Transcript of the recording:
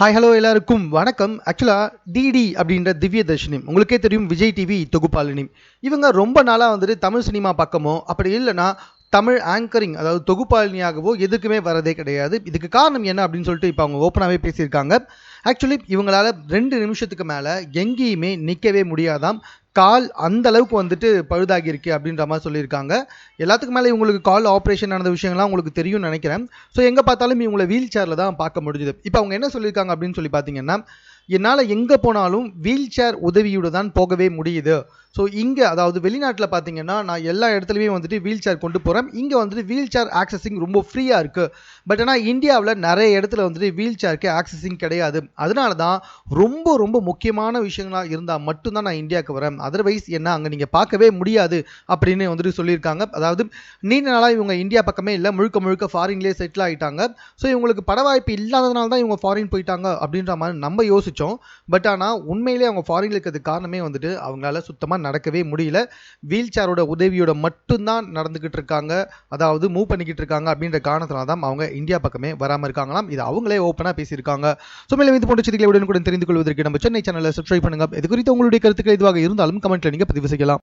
Hi hello எல்லாருக்கும். வணக்கம். ஆக்சுவலாக டிடி அப்படின்ற திவ்ய தர்ஷினி. உங்களுக்கே தெரியும் விஜய் டிவி தொகுப்பாளினி. இவங்க ரொம்ப நாளாக வந்துட்டு தமிழ் சினிமா பக்கமோ அப்படி இல்லைன்னா தமிழ் ஆங்கரிங் அதாவது தொகுப்பாளினியாகவோ எதுக்குமே வரதே கிடையாது. இதுக்கு காரணம் என்ன அப்படின்னு சொல்லிட்டு இப்போ அவங்க ஓப்பனாகவே பேசியிருக்காங்க. ஆக்சுவலி இவங்களால் ரெண்டு நிமிஷத்துக்கு மேலே எங்கேயுமே நிற்கவே முடியாதாம். கால் அந்த அளவுக்கு வந்துட்டு பழுதாகி இருக்கு அப்படின்ற மாதிரி சொல்லியிருக்காங்க. எல்லாத்துக்கும் மேலே இவங்களுக்கு கால் ஆப்ரேஷன் நடந்த விஷயங்கள்லாம் உங்களுக்கு தெரியும்னு நினைக்கிறேன். ஸோ எங்கே பார்த்தாலும் இவங்களை வீல் சேரில் தான் பார்க்க முடிஞ்சுது. இப்போ அவங்க என்ன சொல்லியிருக்காங்க அப்படின்னு சொல்லி பார்த்தீங்கன்னா என்னால் எங்கே போனாலும் வீல் சேர் உதவியோடு தான் போகவே முடியுது. ஸோ இங்கே அதாவது வெளிநாட்டில் பார்த்தீங்கன்னா நான் எல்லா இடத்துலையுமே வந்துட்டு வீல் சேர் கொண்டு போகிறேன் இங்கே வந்துட்டு வீல் சேர் ஆக்சஸிங் ரொம்ப ஃப்ரீயாக இருக்குது பட் ஆனால் இந்தியாவில் நிறைய இடத்துல வந்துட்டு வீல் சேருக்கு ஆக்சஸிங் கிடையாது. அதனால தான் ரொம்ப ரொம்ப முக்கியமான விஷயங்களாக இருந்தால் மட்டும்தான் நான் இந்தியாவுக்கு வரேன். அதர்வைஸ் என்ன அங்கே நீங்கள் பார்க்கவே முடியாது அப்படின்னு வந்துட்டு சொல்லியிருக்காங்க. அதாவது நீண்ட நாளாக இவங்க இந்தியா பக்கமே இல்லை. முழுக்க முழுக்க ஃபாரின்லேயே செட்டில் ஆகிட்டாங்க ஸோ இவங்களுக்கு பட வாய்ப்பு இல்லாததுனால தான் இவங்க ஃபாரின் போயிட்டாங்க அப்படின்ற மாதிரி நம்ம யோசித்தோம் பட் ஆனால் உண்மையிலே அவங்க ஃபாரினில் இருக்கிறதுக்கு காரணமே வந்துட்டு அவங்களால சுத்தமாக நடக்கவே முடியல. வீல் சேரோட உதவியோட மட்டும்தான் நடந்துக்கிட்டு இருக்காங்க அதாவது மூவ் பண்ணிக்கிட்டு இருக்காங்க அப்படின்ற காரணத்தினால தான் அவங்க இந்தியா பக்கமே வராமல் இருக்காங்களாம். இது அவங்களே ஓப்பனாக பேசியிருக்காங்க. ஸோ மேலும் இது போன்ற செய்திகளை உடனுக்குடன் தெரிந்து கொள்வதற்கு நம்ம சென்னை சேனலை சப்ஸ்கிரைப் பண்ணுங்க. இது குறித்து உங்களுடைய கருத்துக்கள் எதுவாக இருந்தாலும் கமெண்ட்ல நீங்கள் பதிவு செய்யலாம்.